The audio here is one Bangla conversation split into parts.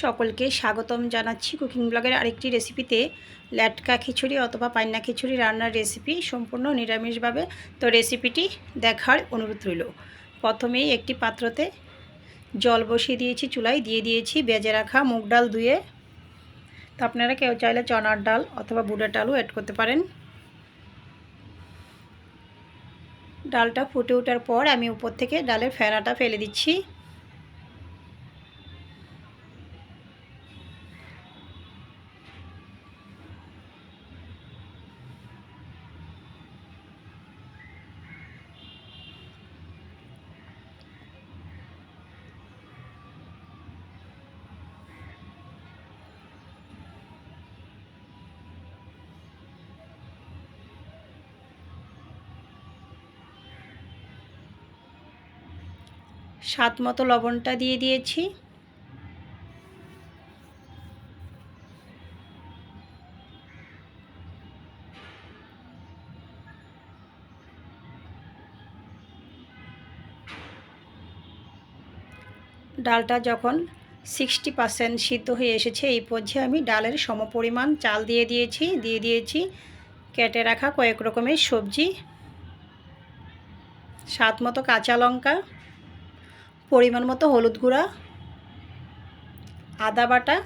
সকলকে স্বাগতম জানাচ্ছি কুকিং ব্লগের আরেকটি রেসিপিতে। ল্যাটকা খিচুড়ি অথবা পান্না খিচুড়ি রান্নার রেসিপি সম্পূর্ণ নিরামিষভাবে। তো রেসিপিটি দেখার অনুরোধ রইল। প্রথমেই একটি পাত্রতে জল বসিয়ে দিয়েছি চুলায়। দিয়ে দিয়েছি বেজে রাখা মুগ ডাল ধুয়ে। তো আপনারা কেউ চাইলে চনার ডাল অথবা বুটের ডালও অ্যাড করতে পারেন। ডালটা ফুটে ওঠার পর আমি উপর থেকে ডালের ফেনাটা ফেলে দিচ্ছি। স্বাদ মতো লবণটা দিয়ে দিয়েছি। ডালটা যখন সিক্সটি পার্সেন্ট সিদ্ধ হয়ে এসেছে, এই পর্যায়ে আমি ডালের সমপরিমাণ চাল দিয়ে দিয়েছি দিয়ে দিয়েছি। কেটে রাখা কয়েক রকমের সবজি, স্বাদ মতো কাঁচা লঙ্কা পরিমাণ মতো হলুদ গুঁড়া, আদা বাটা,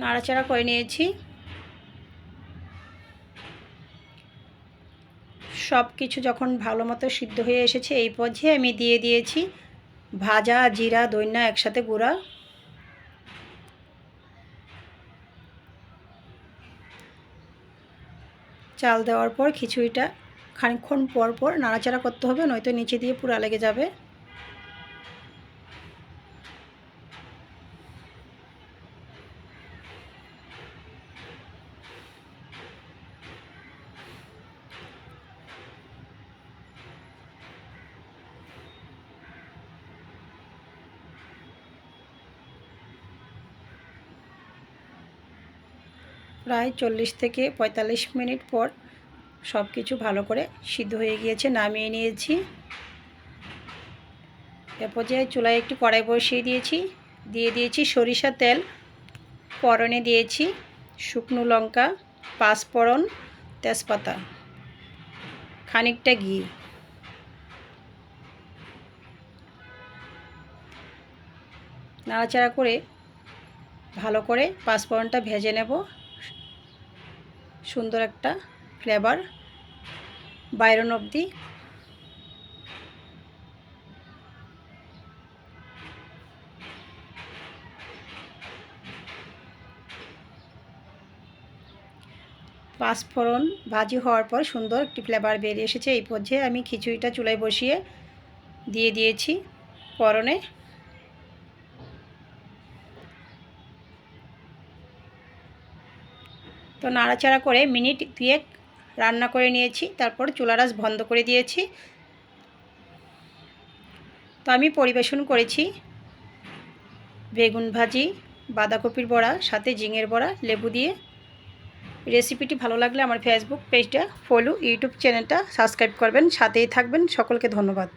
নাড়াচাড়া করে নিয়েছি। সব কিছু যখন ভালো মতো সিদ্ধ হয়ে এসেছে, এই পর্যায়ে আমি দিয়ে দিয়েছি ভাজা, জিরা দৈন্যা একসাথে গুঁড়া। চাল দেওয়ার পর খিচুড়িটা খানিক্ষণ পর পর নাড়াচাড়া করতে হবে, নয়তো নিচে দিয়ে পুরা লেগে যাবে। প্রায় চল্লিশ থেকে পঁয়তাল্লিশ মিনিট পর সব কিছু ভালো করে সিদ্ধ হয়ে গিয়েছে, নামিয়ে নিয়েছি। এ যে চুলায় একটি কড়াই বসিয়ে দিয়েছি, দিয়ে দিয়েছি সরিষা তেল পরনে দিয়েছি শুকনো লঙ্কা, পাঁচফোড়ন, তেজপাতা, খানিকটা ঘি। নাড়াচাড়া করে ভালো করে পাঁচফোড়নটা ভেজে নেব। সুন্দর একটা ফ্লেভার, বাইরন অবধি। পাঁচফোড়ন ভাজি হওয়ার পর সুন্দর একটি ফ্লেভার বেরিয়ে এসেছে। এই পর্যায়ে আমি খিচুড়িটা চুলায় বসিয়ে দিয়ে দিয়েছি পরনে তো নাড়াচাড়া করে মিনিট দুয়েক রান্না করে নিয়েছি, তারপর চুলারাস বন্ধ করে দিয়েছি। তো আমি পরিবেশন করেছি বেগুন ভাজি, বাঁধাকপির বড়া, সাথে জিঙের বড়া, লেবু দিয়ে। রেসিপিটি ভালো লাগলে আমার ফেসবুক পেজটা, ফলো, ইউটিউব চ্যানেলটা সাবস্ক্রাইব করবেন। সাথেই থাকবেন। সকলকে ধন্যবাদ।